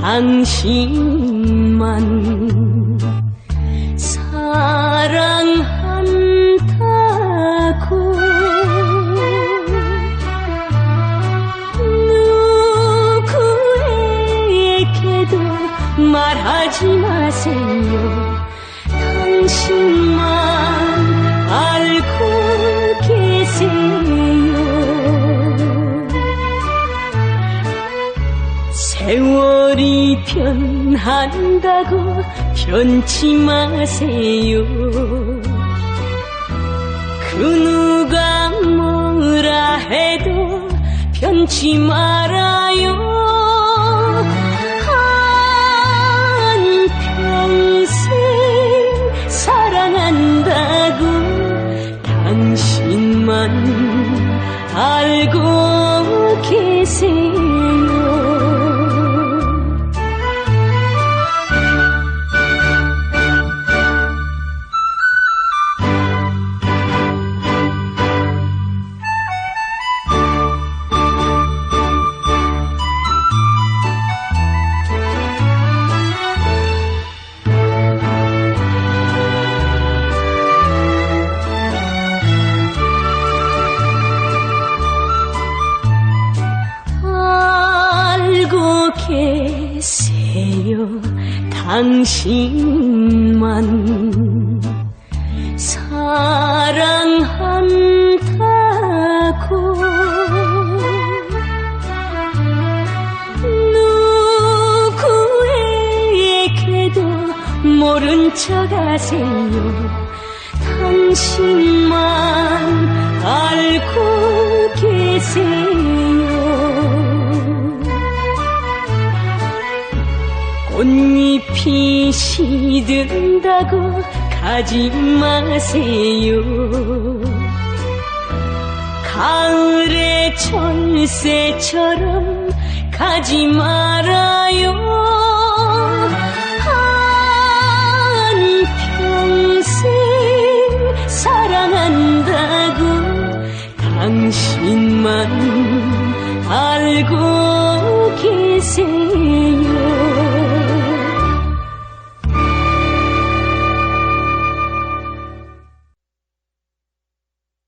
당신만 사랑한다고 누구에게도 말하지 마세요. 당신만 세월이 변한다고 변치 마세요. 그 누가 뭐라 해도 변치 말아요 계세요 당신만. 사랑한다고 누구에게도 모른 척 하세요. 당신만 알고 계세요 피 시든다고 가지 마세요. 가을의 철새처럼 가지 말아요. 한평생 사랑한다고 당신만 알고 계세요.